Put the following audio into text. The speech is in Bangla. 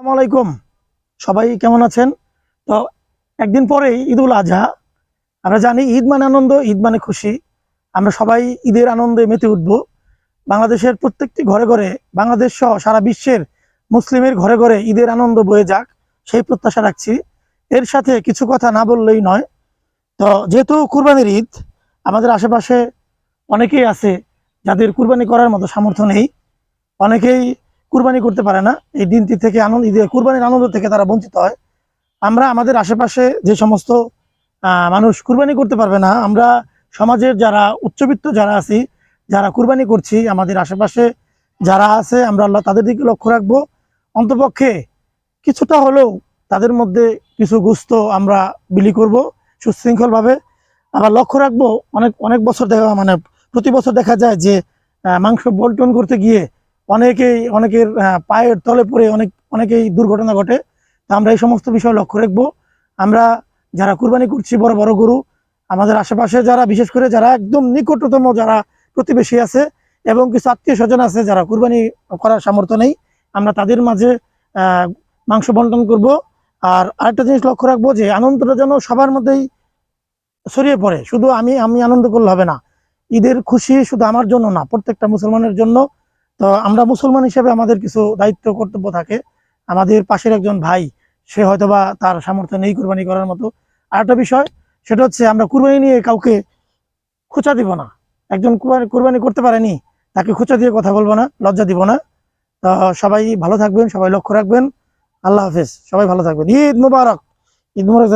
আসসালামু আলাইকুম। সবাই কেমন আছেন? তো একদিন পরেই ঈদুল আজহা। আমরা জানি ঈদ মানে আনন্দ, ঈদ মানে খুশি। আমরা সবাই ঈদের আনন্দে মেতে উঠব। বাংলাদেশের প্রত্যেকটি ঘরে ঘরে, বাংলাদেশ সহ সারা বিশ্বের মুসলিমের ঘরে ঘরে ঈদের আনন্দ বয়ে যাক, সেই প্রত্যাশা রাখছি। এর সাথে কিছু কথা না বললেই নয়। তো যেহেতু কুরবানির ঈদ, আমাদের আশেপাশে অনেকেই আছে যাদের কুরবানি করার মতো সামর্থ্য নেই। অনেকেই কুরবানি করতে পারে না। এই দিনটি থেকে আনন্দ, ঈদের কুরবানির আনন্দ থেকে তারা বঞ্চিত হয়। আমরা আমাদের আশেপাশে যে সমস্ত মানুষ কুরবানি করতে পারবে না, আমরা সমাজের যারা উচ্চবিত্ত যারা আছি, যারা কুরবানি করছি, আমাদের আশেপাশে যারা আছে, আমরা আল্লাহ তাদের দিকে লক্ষ্য রাখব। অন্তপক্ষে কিছুটা হলেও তাদের মধ্যে কিছু গুস্ত আমরা বিলি করব সুশৃঙ্খলভাবে। আবার লক্ষ্য রাখব, অনেক অনেক বছর দেখা মানে প্রতি বছর দেখা যায় যে মাংস বন্টন করতে গিয়ে অনেকেই অনেকের আহ, পায়ের তলে পড়ে অনেক অনেকেই দুর্ঘটনা ঘটে। তা আমরা এই সমস্ত বিষয় লক্ষ্য রাখব। আমরা যারা কুরবানি করছি বড় বড় গরু আমাদের আশেপাশে যারা বিশেষ করে যারা একদম নিকটতম যারা প্রতিবেশী আছে এবং কিছু আত্মীয় স্বজন আছে যারা কুরবানি করার সামর্থ্য নেই আমরা তাদের মাঝে মাংস বন্টন করব। আর আরেকটা জিনিস লক্ষ্য রাখব যে আনন্দটা যেন সবার মধ্যেই ছড়িয়ে পড়ে। শুধু আমি আমি আনন্দ করলে হবে না। ঈদের খুশি শুধু আমার জন্য না প্রত্যেকটা মুসলমানের জন্য। তো আমরা মুসলমান হিসেবে আমাদের কিছু দায়িত্ব, কর্তব্য থাকে। আমাদের পাশের একজন ভাই, সে হয়তোবা তার সামর্থ্য নেই কুরবানি করার মতো। আরেকটা বিষয়, সেটা হচ্ছে আমরা কুরবানি নিয়ে কাউকে খোঁচা দিব না। একজন কুরবানি কুরবানি করতে পারেনি, তাকে খোঁচা দিয়ে কথা বলব না, লজ্জা দিব না। তো সবাই ভালো থাকবেন, সবাই লক্ষ্য রাখবেন। আল্লাহ হাফেজ, সবাই ভালো থাকবেন। ঈদ মুবারক। ঈদ মুবারক।